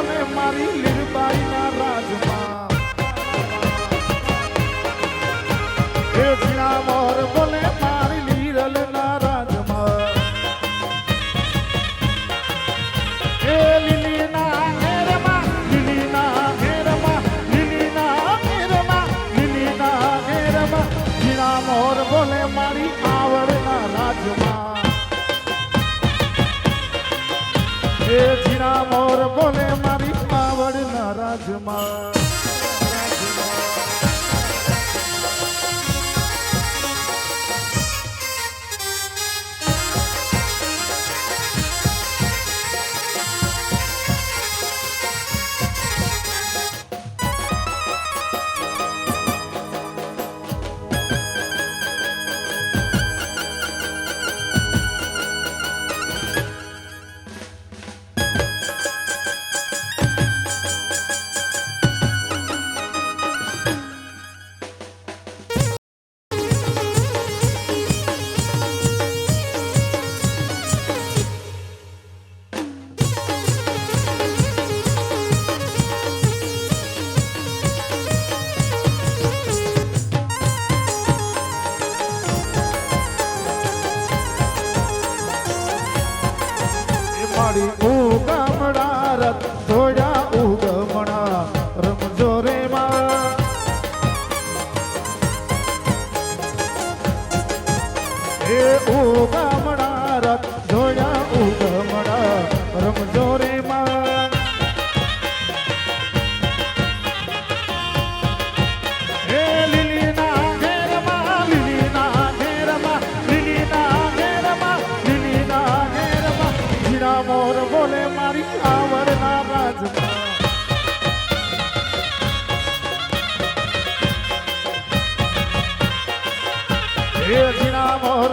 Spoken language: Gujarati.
pones, María. રે ઉગમણા રથ જોયા ઉગમણા રમજો રે માં. હે લીલીના ઘેરમાં લીલીના ઘેરમાં લીલીના ઘેરમાં લીલીના ઘેરમાં ઝીણા મોર બોલે મારી આવરના રાજમાં ওর